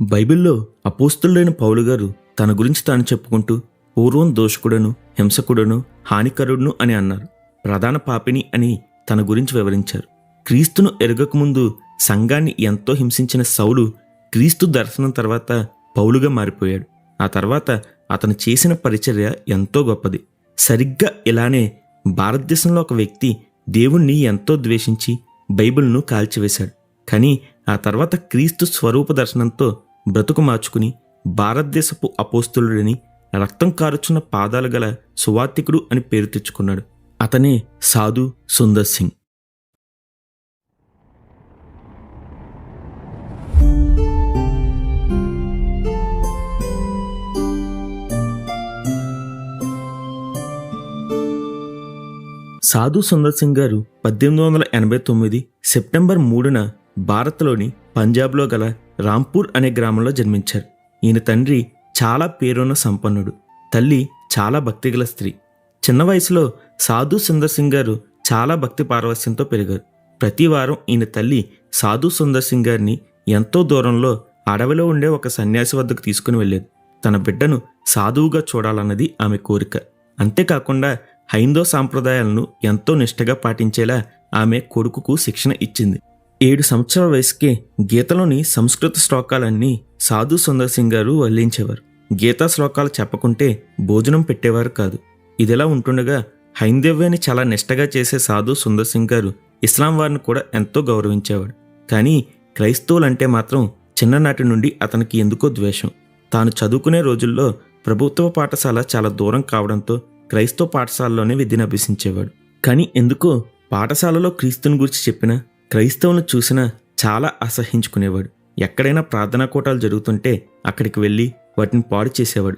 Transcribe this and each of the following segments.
బైబిల్లో అపోస్తులైన పౌలు గారు తన గురించి తాను చెప్పుకుంటూ పూర్వం దోషకుడను హింసకుడను హానికరుడును అని అన్నారు. ప్రధాన పాపిని అని తన గురించి వివరించారు. క్రీస్తును ఎరగకముందు సంఘాన్ని ఎంతో హింసించిన సౌలు క్రీస్తు దర్శనం తర్వాత పౌలుగా మారిపోయాడు. ఆ తర్వాత అతను చేసిన పరిచర్య ఎంతో గొప్పది. సరిగ్గా ఇలానే భారతదేశంలో ఒక వ్యక్తి దేవుణ్ణి ఎంతో ద్వేషించి బైబిల్ను కాల్చివేశాడు. కానీ ఆ తర్వాత క్రీస్తు స్వరూప దర్శనంతో బ్రతుకు మార్చుకుని భారతదేశపు అపోస్తులుడని రక్తం కారుచున్న పాదాలు గల సువార్తికుడు అని పేరు తెచ్చుకున్నాడు. అతనే సాధు సుందర్ సింగ్. సాధు సుందర్ సింగ్ గారు పద్దెనిమిది వందల ఎనభై తొమ్మిది సెప్టెంబర్ మూడున భారత్లోని పంజాబ్లో గల రాంపూర్ అనే గ్రామంలో జన్మించారు. ఈయన తండ్రి చాలా పేరున్న సంపన్నుడు తల్లి చాలా భక్తిగల స్త్రీ. చిన్న వయసులో సాధు సుందర్ సింగ్ గారు చాలా భక్తి పారవస్యంతో పెరిగారు. ప్రతి వారం ఈయన తల్లి సాధు సుందర్ సింగ్ గారిని ఎంతో దూరంలో అడవిలో ఉండే ఒక సన్యాసి వద్దకు తీసుకుని వెళ్ళేది. తన బిడ్డను సాధువుగా చూడాలన్నది ఆమె కోరిక. అంతేకాకుండా హైందో సాంప్రదాయాలను ఎంతో నిష్టగా పాటించేలా ఆమె కొడుకుకు శిక్షణ ఇచ్చింది. ఏడు సంవత్సరాల వయసుకే గీతలోని సంస్కృత శ్లోకాలన్నీ సాధు సుందర్ సింగ్ గారు వల్లించేవారు. గీతా శ్లోకాలు చెప్పకుంటే భోజనం పెట్టేవారు కాదు. ఇదిలా ఉంటుండగా హైందవ్యాన్ని చాలా నిష్టగా చేసే సాధు సుందర్ సింగ్ గారు ఇస్లాం వారిని కూడా ఎంతో గౌరవించేవాడు కానీ క్రైస్తవులంటే మాత్రం చిన్ననాటి నుండి అతనికి ఎందుకో ద్వేషం. తాను చదువుకునే రోజుల్లో ప్రభుత్వ పాఠశాల చాలా దూరం కావడంతో క్రైస్తవ పాఠశాలలోనే విద్యను అభ్యసించేవాడు. కానీ ఎందుకో పాఠశాలలో క్రీస్తుని గురించి చెప్పినా క్రైస్తవులను చూసినా చాలా అసహించుకునేవాడు. ఎక్కడైనా ప్రార్థనా కూటాలు జరుగుతుంటే అక్కడికి వెళ్ళి వాటిని పాడు చేసేవాడు.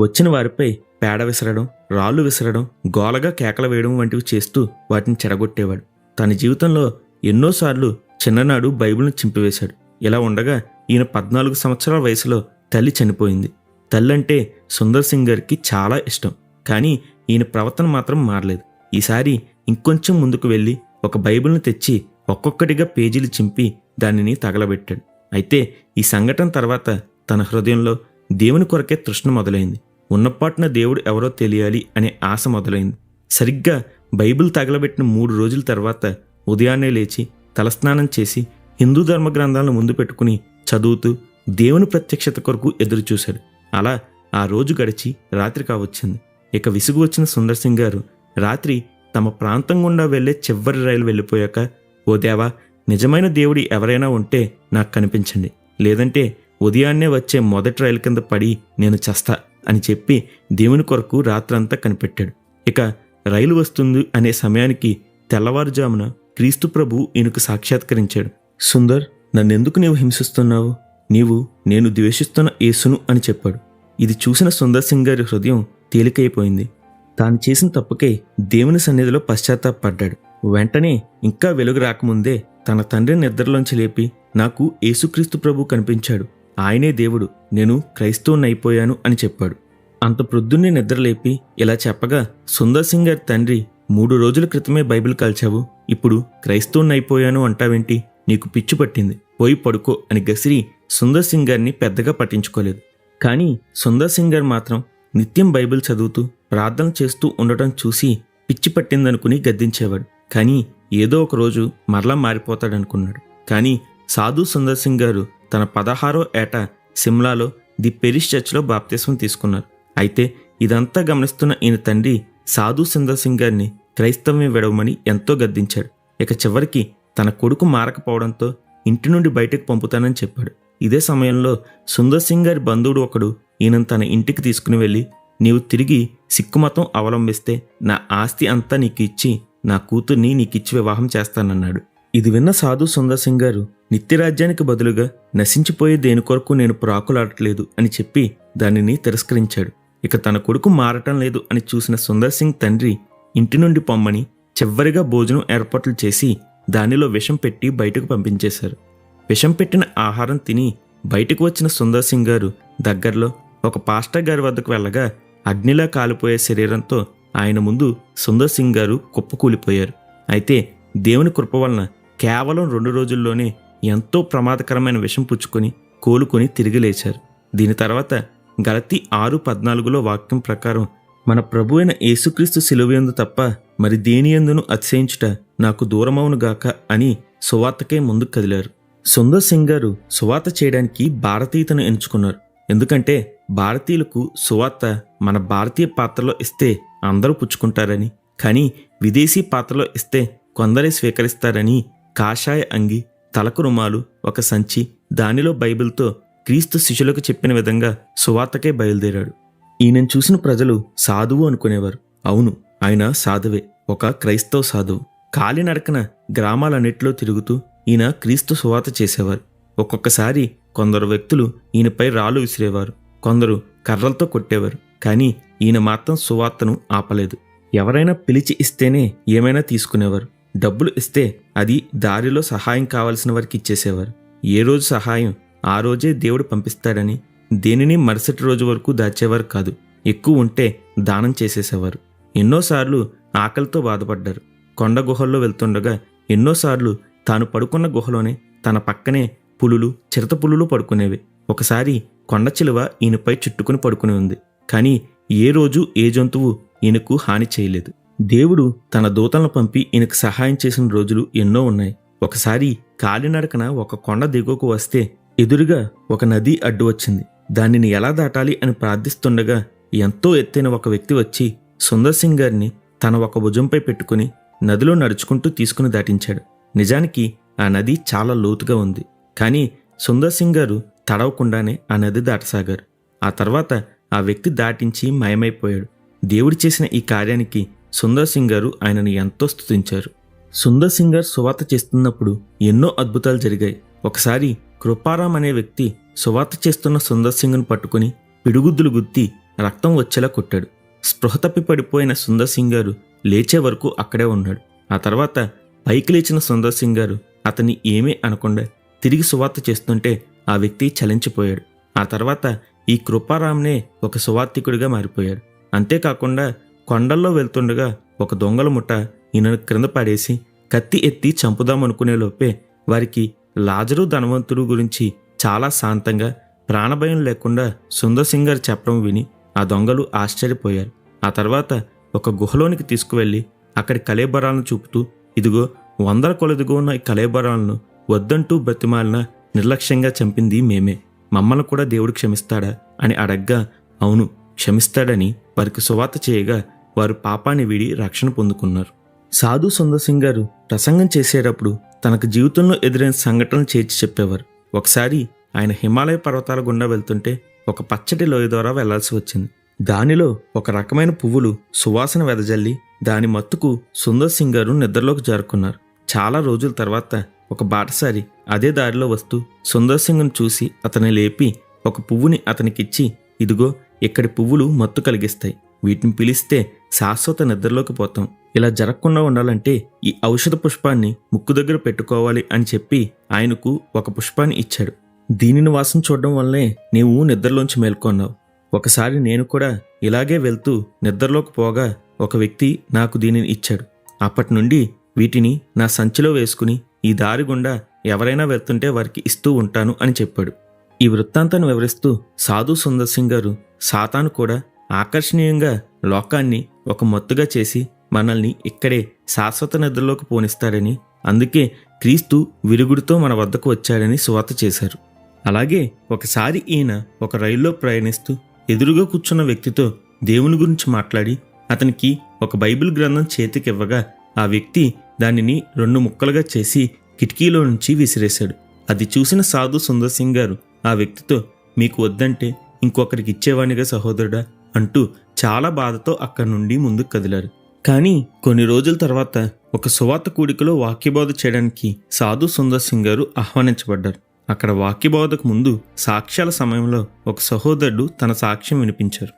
వచ్చిన వారిపై పేడ విసరడం రాళ్ళు విసరడం గోలగా కేకలు వేయడం వంటివి చేస్తూ వాటిని చెడగొట్టేవాడు. తన జీవితంలో ఎన్నోసార్లు చిన్ననాడు బైబిల్ను చింపివేశాడు. ఇలా ఉండగా ఈయన పద్నాలుగు సంవత్సరాల వయసులో తల్లి చనిపోయింది. తల్లంటే సుందర్ సింగ్ గారికి చాలా ఇష్టం. కానీ ఈయన ప్రవర్తన మాత్రం మారలేదు. ఈసారి ఇంకొంచెం ముందుకు వెళ్ళి ఒక బైబిల్ను తెచ్చి ఒక్కొక్కటిగా పేజీలు చింపి దానిని తగలబెట్టాడు. అయితే ఈ సంఘటన తర్వాత తన హృదయంలో దేవుని కొరకే తృష్ణ మొదలైంది. ఉన్నపాటున దేవుడు ఎవరో తెలియాలి అనే ఆశ మొదలైంది. సరిగ్గా బైబిల్ తగలబెట్టిన మూడు రోజుల తర్వాత ఉదయాన్నే లేచి తలస్నానం చేసి హిందూ ధర్మ గ్రంథాలను ముందు పెట్టుకుని చదువుతూ దేవుని ప్రత్యక్షత కొరకు ఎదురుచూశాడు. అలా ఆ రోజు గడిచి రాత్రి కావచ్చింది. ఇక విసుగు వచ్చిన సుందర్ సింగ్ గారు రాత్రి తమ ప్రాంతం గుండా వెళ్ళే చివరి రైలు వెళ్ళిపోయాక ఓ దేవా నిజమైన దేవుడు ఎవరైనా ఉంటే నాకు కనిపించండి. లేదంటే ఉదయాన్నే వచ్చే మొదటి రైలు కింద పడి నేను చస్తా అని చెప్పి దేవుని కొరకు రాత్రంతా కనిపెట్టాడు. ఇక రైలు వస్తుంది అనే సమయానికి తెల్లవారుజామున క్రీస్తు ప్రభు ఈయనకు సాక్షాత్కరించాడు. సుందర్ నన్నెందుకు నీవు హింసిస్తున్నావు? నీవు నేను ద్వేషిస్తున్న యేసును అని చెప్పాడు. ఇది చూసిన సుందర్ సింగ్ గారి హృదయం తేలికైపోయింది. తాను చేసిన తప్పుకై దేవుని సన్నిధిలో పశ్చాత్తాపడ్డాడు. వెంటనే ఇంకా వెలుగు రాకముందే తన తండ్రిని నిద్రలోంచి లేపి నాకు యేసుక్రీస్తు ప్రభు కనిపించాడు. ఆయనే దేవుడు. నేను క్రైస్తవునైపోయాను అని చెప్పాడు. అంత ప్రొద్దున్నే నిద్రలేపి ఇలా చెప్పగా సుందర్ సింగ్ గారి తండ్రి మూడు రోజుల క్రితమే బైబిల్ కాల్చావు. ఇప్పుడు క్రైస్తవునైపోయాను అంటావేంటి? నీకు పిచ్చి పట్టింది. పోయి పడుకో అని గసిరి సుందర్ సింగ్ గారిని పెద్దగా పట్టించుకోలేదు. కానీ సుందర్ సింగ్ గారు మాత్రం నిత్యం బైబిల్ చదువుతూ ప్రార్థన చేస్తూ ఉండటం చూసి పిచ్చి పట్టిందనుకుని గద్దించేవాడు. కానీ ఏదో ఒక రోజు మరలా మారిపోతాడనుకున్నాడు. కానీ సాధు సుందర్ సింగ్ గారు తన పదహారో ఏట సిమ్లాలో ది పెరిష్ చర్చ్లో బాప్తిస్వం తీసుకున్నారు. అయితే ఇదంతా గమనిస్తున్న ఈయన తండ్రి సాధు సుందర్ సింగ్ గారిని క్రైస్తవ్యం విడవమని ఎంతో గద్దించాడు. ఇక చివరికి తన కొడుకు మారకపోవడంతో ఇంటి నుండి బయటకు పంపుతానని చెప్పాడు. ఇదే సమయంలో సుందర్ సింగ్ గారి బంధువుడు ఒకడు ఈయనను తన ఇంటికి తీసుకుని వెళ్ళి నీవు తిరిగి సిక్కు మతం అవలంబిస్తే నా ఆస్తి అంతా నీకు ఇచ్చి నా కూతుర్ని నీకిచ్చి వివాహం చేస్తానన్నాడు. ఇది విన్న సాధు సుందర్ సింగ్ గారు నిత్యరాజ్యానికి బదులుగా నశించిపోయే దేని కొరకు నేను ప్రాకులాడట్లేదు అని చెప్పి దానిని తిరస్కరించాడు. ఇక తన కొడుకు మారటం లేదు అని చూసిన సుందర్ సింగ్ తండ్రి ఇంటి నుండి పొమ్మని చివరిగా భోజనం ఏర్పాట్లు చేసి దానిలో విషం పెట్టి బయటకు పంపించేశారు. విషం పెట్టిన ఆహారం తిని బయటకు వచ్చిన సుందర్ సింగ్ గారు దగ్గరలో ఒక పాస్టర్ గారి వద్దకు వెళ్ళగా అగ్నిలా కాలిపోయే శరీరంతో ఆయన ముందు సుందర్ సింగ్ గారు కుప్పకూలిపోయారు. అయితే దేవుని కృప వలన కేవలం రెండు రోజుల్లోనే ఎంతో ప్రమాదకరమైన విషం పుచ్చుకొని కోలుకొని తిరిగి లేచారు. దీని తర్వాత గలతి ఆరు పద్నాలుగులో వాక్యం ప్రకారం మన ప్రభు అయిన యేసుక్రీస్తు సిలువయందు తప్ప మరి దేని ఎందును అతిశయించుట నాకు దూరమవునుగాక అని సువార్తకే ముందుకు కదిలారు. సుందర్ సింగ్ గారు సువార్త చేయడానికి భారతీయతను ఎంచుకున్నారు. ఎందుకంటే భారతీయులకు సువార్త మన భారతీయ పాత్రలో ఇస్తే అందరూ పుచ్చుకుంటారని కానీ విదేశీ పాత్రలో ఇస్తే కొందరే స్వీకరిస్తారని కాషాయ అంగి తలకు రుమాలు ఒక సంచి దానిలో బైబిల్తో క్రీస్తు శిష్యులకు చెప్పిన విధంగా సువార్తకే బయలుదేరాడు. ఈయనను చూసిన ప్రజలు సాధువు అనుకునేవారు. అవును ఆయన సాధువే ఒక క్రైస్తవ సాధువు. కాలినడకన గ్రామాలన్నిటిలో తిరుగుతూ ఈయన క్రీస్తు సువార్త చేసేవారు. ఒక్కొక్కసారి కొందరు వ్యక్తులు ఈయనపై రాళ్ళు విసిరేవారు. కొందరు కర్రలతో కొట్టేవారు. కానీ ఈయన మాత్రం సువార్తను ఆపలేదు. ఎవరైనా పిలిచి ఇస్తేనే ఏమైనా తీసుకునేవారు. డబ్బులు ఇస్తే అది దారిలో సహాయం కావలసిన వారికి ఇచ్చేసేవారు. ఏ రోజు సహాయం ఆ రోజే దేవుడు పంపిస్తాడని దేనిని మరుసటి రోజు వరకు దాచేవారు కాదు. ఎక్కువ ఉంటే దానం చేసేసేవారు. ఎన్నోసార్లు ఆకలితో బాధపడ్డారు. కొండ గుహల్లో వెళ్తుండగా ఎన్నోసార్లు తాను పడుకున్న గుహలోనే తన పక్కనే పులులు చిరత పులులు పడుకునేవి. ఒకసారి కొండ చిలువ ఈయనపై చుట్టుకుని పడుకుని ఉంది. కానీ ఏ రోజు ఏ జంతువు ఈయనకు హాని చేయలేదు. దేవుడు తన దూతలను పంపి ఈయనకు సహాయం చేసిన రోజులు ఎన్నో ఉన్నాయి. ఒకసారి కాలినడకన ఒక కొండ దిగువకు వస్తే ఎదురుగా ఒక నది అడ్డు వచ్చింది. దానిని ఎలా దాటాలి అని ప్రార్థిస్తుండగా ఎంతో ఎత్తైన ఒక వ్యక్తి వచ్చి సుందర్ సింగ్ గారిని తన ఒక భుజంపై పెట్టుకుని నదిలో నడుచుకుంటూ తీసుకుని దాటించాడు. నిజానికి ఆ నది చాలా లోతుగా ఉంది. కానీ సుందర్ సింగ్ గారు తడవకుండానే ఆ నది దాటసాగారు. ఆ తర్వాత ఆ వ్యక్తి దాటించి మయమైపోయాడు. దేవుడు చేసిన ఈ కార్యానికి సుందర్ సింగ్ గారు ఆయనను ఎంతో స్తుతించారు. సుందర్ సింగ్ గారు సువార్త చేస్తున్నప్పుడు ఎన్నో అద్భుతాలు జరిగాయి. ఒకసారి కృపారాం అనే వ్యక్తి సువార్త చేస్తున్న సుందర్ సింగ్ను పట్టుకుని పిడుగుద్దులు గుద్ది రక్తం వచ్చేలా కొట్టాడు. స్పృహ తప్పి పడిపోయిన సుందర్ సింగ్ గారు లేచే వరకు అక్కడే ఉన్నాడు. ఆ తర్వాత పైకి లేచిన సుందర్ సింగ్ గారు అతన్ని ఏమీ అనకుండా తిరిగి సువార్త చేస్తుంటే ఆ వ్యక్తి చలించిపోయాడు. ఆ తర్వాత ఈ కృపారామ్నే ఒక సువార్తికుడిగా మారిపోయాడు. అంతేకాకుండా కొండల్లో వెళ్తుండగా ఒక దొంగల ముఠ ఈయనను క్రింద పడేసి కత్తి ఎత్తి చంపుదామనుకునే లోపే వారికి లాజరు ధనవంతుడు గురించి చాలా శాంతంగా ప్రాణభయం లేకుండా సుందర్సింగ్ గారు చెప్పడం విని ఆ దొంగలు ఆశ్చర్యపోయారు. ఆ తర్వాత ఒక గుహలోనికి తీసుకువెళ్ళి అక్కడి కలేబరాలను చూపుతూ ఇదిగో వందల కొలదిగా ఉన్న ఈ కలేబరాలను వద్దంటూ బ్రతిమాలిన నిర్లక్ష్యంగా చంపింది మేమే. మమ్మల్ని కూడా దేవుడు క్షమిస్తాడా? అని అడగ్గా అవును క్షమిస్తాడని వారికి సువార్త చేయగా వారు పాపాన్ని వీడి రక్షణ పొందుకున్నారు. సాధు సుందర్ సింగ్ గారు ప్రసంగం చేసేటప్పుడు తనకు జీవితంలో ఎదురైన సంఘటనలు చేర్చి చెప్పేవారు. ఒకసారి ఆయన హిమాలయ పర్వతాల గుండా వెళ్తుంటే ఒక పచ్చటి లోయ ద్వారా వెళ్ళాల్సి వచ్చింది. దానిలో ఒక రకమైన పువ్వులు సువాసన వెదజల్లి దాని మత్తుకు సుందర్ సింగ్ గారు నిద్రలోకి జారుకున్నారు. చాలా రోజుల తర్వాత ఒక బాటసారి అదే దారిలో వస్తూ సుందర్ సింగ్ను చూసి అతన్ని లేపి ఒక పువ్వుని అతనికిచ్చి ఇదిగో ఇక్కడి పువ్వులు మత్తు కలిగిస్తాయి. వీటిని పిలిస్తే శాశ్వత నిద్రలోకి పోతాం. ఇలా జరగకుండా ఉండాలంటే ఈ ఔషధ పుష్పాన్ని ముక్కు దగ్గర పెట్టుకోవాలి అని చెప్పి ఆయనకు ఒక పుష్పాన్ని ఇచ్చాడు. దీనిని వాసన చూడడం వల్లే నీవు నిద్రలోంచి మేల్కొన్నావు. ఒకసారి నేను కూడా ఇలాగే వెళ్తూ నిద్రలోకి పోగా ఒక వ్యక్తి నాకు దీనిని ఇచ్చాడు. అప్పటి నుండి వీటిని నా సంచిలో వేసుకుని ఈ దారి గుండా ఎవరైనా వెళ్తుంటే వారికి ఇస్తూ ఉంటాను అని చెప్పాడు. ఈ వృత్తాంతాన్ని వివరిస్తూ సాధు సుందర్ సింగ్ గారు సాతాను కూడా ఆకర్షణీయంగా లోకాన్ని ఒక మత్తుగా చేసి మనల్ని ఇక్కడే శాశ్వత నిద్రలోకి పోనిస్తాడని అందుకే క్రీస్తు విరుగుడితో మన వద్దకు వచ్చాడని సువార్త చేశారు. అలాగే ఒకసారి ఈయన ఒక రైల్లో ప్రయాణిస్తూ ఎదురుగా కూర్చున్న వ్యక్తితో దేవుని గురించి మాట్లాడి అతనికి ఒక బైబిల్ గ్రంథం చేతికివ్వగా ఆ వ్యక్తి దానిని రెండు ముక్కలుగా చేసి కిటికీలో నుంచి విసిరేశాడు. అది చూసిన సాధు సుందర్ సింగ్ గారు ఆ వ్యక్తితో మీకు వద్దంటే ఇంకొకరికి ఇచ్చేవాణిగా సహోదరుడా అంటూ చాలా బాధతో అక్కడి నుండి ముందుకు కదిలారు. కానీ కొన్ని రోజుల తర్వాత ఒక సువార్త కూడికలో వాక్యబోధ చేయడానికి సాధు సుందర్ సింగ్ గారు ఆహ్వానించబడ్డారు. అక్కడ వాక్యబోధకు ముందు సాక్ష్యాల సమయంలో ఒక సహోదరుడు తన సాక్ష్యం వినిపించారు.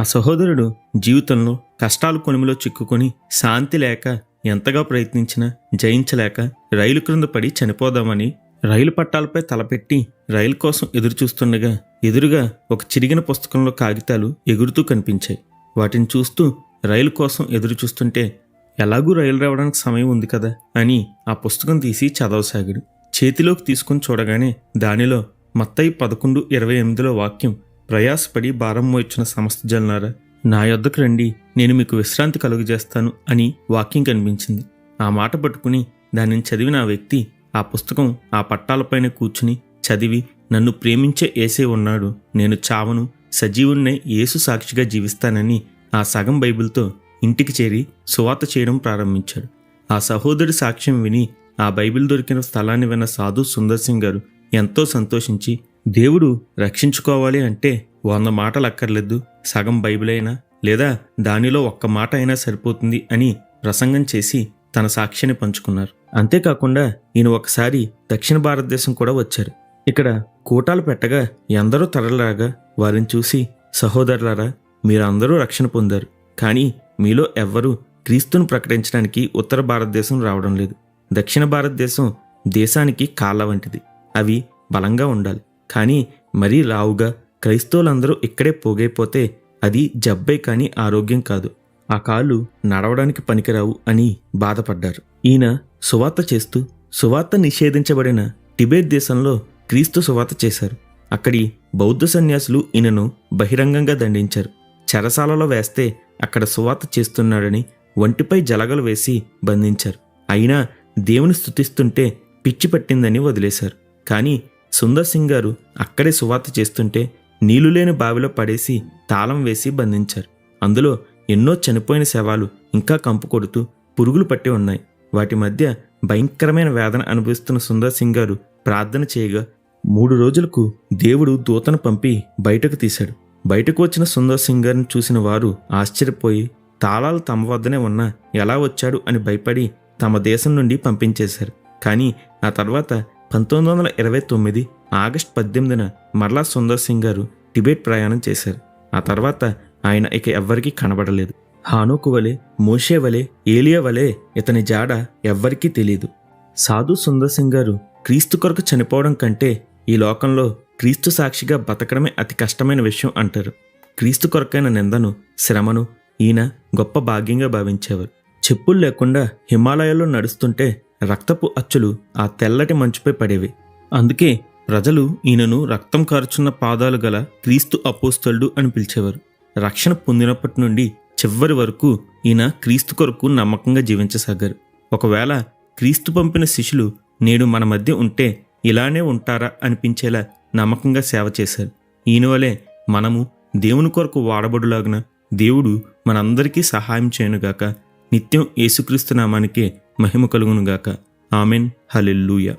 ఆ సహోదరుడు జీవితంలో కష్టాలు కొనిమిలో చిక్కుకొని శాంతి లేక ఎంతగా ప్రయత్నించినా జయించలేక రైలు క్రింద పడి చనిపోదామని రైలు పట్టాలపై తలపెట్టి రైలు కోసం ఎదురు చూస్తుండగా ఎదురుగా ఒక చిరిగిన పుస్తకంలో కాగితాలు ఎగురుతూ కనిపించాయి. వాటిని చూస్తూ రైలు కోసం ఎదురు చూస్తుంటే ఎలాగూ రైలు రావడానికి సమయం ఉంది కదా అని ఆ పుస్తకం తీసి చదవసాగాడు. చేతిలోకి తీసుకుని చూడగానే దానిలో మత్తయి పదకొండు ఇరవై ఎనిమిదిలో వాక్యం ప్రయాసపడి భారం మోయించిన సమస్త జనులారా నా యొద్దకు రండి నేను మీకు విశ్రాంతి కలుగజేస్తాను అని వాక్యం కనిపించింది. ఆ మాట పట్టుకుని దానిని చదివిన ఆ వ్యక్తి ఆ పుస్తకం ఆ పట్టాలపైన కూర్చుని చదివి నన్ను ప్రేమించే ఏసే ఉన్నాడు నేను చావను సజీవున్నే యేసు సాక్షిగా జీవిస్తానని ఆ సగం బైబిల్తో ఇంటికి చేరి సువాత చేయడం ప్రారంభించాడు. ఆ సహోదరుడి సాక్ష్యం విని ఆ బైబిల్ దొరికిన స్థలాన్ని విన్న సాధు సుందర్ సింగ్ గారు ఎంతో సంతోషించి దేవుడు రక్షించుకోవాలి అంటే వంద మాటలు అక్కర్లేదు సగం బైబిల్ అయినా లేదా దానిలో ఒక్క మాట అయినా సరిపోతుంది అని ప్రసంగం చేసి తన సాక్ష్యాన్ని పంచుకున్నారు. అంతేకాకుండా ఈయన ఒకసారి దక్షిణ భారతదేశం కూడా వచ్చారు. ఇక్కడ కూటాలు పెట్టగా ఎందరో తరలరాగా వారిని చూసి సహోదరులారా మీరందరూ రక్షణ పొందారు. కానీ మీలో ఎవ్వరూ క్రీస్తును ప్రకటించడానికి ఉత్తర భారతదేశం రావడం లేదు. దక్షిణ భారతదేశం దేశానికి కాళ్ళ వంటిది. అవి బలంగా ఉండాలి. కానీ మరీ లావుగా క్రైస్తవులందరూ ఇక్కడే పోగైపోతే అది జబ్బే కాని ఆరోగ్యం కాదు. ఆ కాళ్ళు నడవడానికి పనికిరావు అని బాధపడ్డారు. ఈయన సువార్త చేస్తూ సువార్త నిషేధించబడిన టిబెట్ దేశంలో క్రీస్తు సువార్త చేశారు. అక్కడి బౌద్ధ సన్యాసులు ఈయనను బహిరంగంగా దండించారు. చెరసాలలో వేస్తే అక్కడ సువార్త చేస్తున్నాడని ఒంటిపై జలగలు వేసి బంధించారు. అయినా దేవుని స్థుతిస్తుంటే పిచ్చి పట్టిందని వదిలేశారు. కానీ సుందర్ సింగ్ గారు అక్కడే సువార్త చేస్తుంటే నీళ్ళు లేని బావిలో పడేసి తాళం వేసి బంధించారు. అందులో ఎన్నో చనిపోయిన శవాలు ఇంకా కంపు కొడుతూ పురుగులు పట్టి ఉన్నాయి. వాటి మధ్య భయంకరమైన వేదన అనుభవిస్తున్న సుందర్ సింగ్ గారు ప్రార్థన చేయగా మూడు రోజులకు దేవుడు దూతను పంపి బయటకు తీశాడు. బయటకు వచ్చిన సుందర్ సింగ్ గారిని చూసిన వారు ఆశ్చర్యపోయి తాళాలు తమ వద్దనే ఉన్నా ఎలా వచ్చాడు అని భయపడి తమ దేశం నుండి పంపించేశారు. కానీ ఆ తర్వాత పంతొమ్మిది వందల ఇరవై తొమ్మిది ఆగస్ట్ పద్దెనిమిదిన మరలా సుందర్ సింగ్ గారు టిబెట్ ప్రయాణం చేశారు. ఆ తర్వాత ఆయన ఇక ఎవ్వరికీ కనబడలేదు. హానోకు వలె మోషే వలె ఏలియా వలె ఇతని జాడ ఎవ్వరికీ తెలియదు సాధు సుందర్ సింగ్ గారు క్రీస్తు కొరకు చనిపోవడం కంటే ఈ లోకంలో క్రీస్తు సాక్షిగా బతకడమే అతి కష్టమైన విషయం అంటారు. క్రీస్తు కొరకైన నిందను శ్రమను ఈయన గొప్ప భాగ్యంగా భావించేవారు. చెప్పులు లేకుండా హిమాలయాల్లో నడుస్తుంటే రక్తపు అచ్చులు ఆ తెల్లటి మంచుపై పడేవి. అందుకే ప్రజలు ఈయనను రక్తం కారుచున్న పాదాలు గల క్రీస్తు అపోస్తలుడు అని పిలిచేవారు. రక్షణ పొందినప్పటి నుండి చివరి వరకు ఈయన క్రీస్తు కొరకు నమ్మకంగా జీవించసాగారు. ఒకవేళ క్రీస్తు పంపిన శిష్యులు నేడు మన మధ్య ఉంటే ఇలానే ఉంటారా అనిపించేలా నమ్మకంగా సేవ చేశారు. ఈయన వలె మనము దేవుని కొరకు వాడబడులాగున దేవుడు మనందరికీ సహాయం చేయనుగాక. నిత్యం యేసుక్రీస్తు నామానికే మహిమ కలుగునుగాక. ఆమెన్. హలెల్లూయా.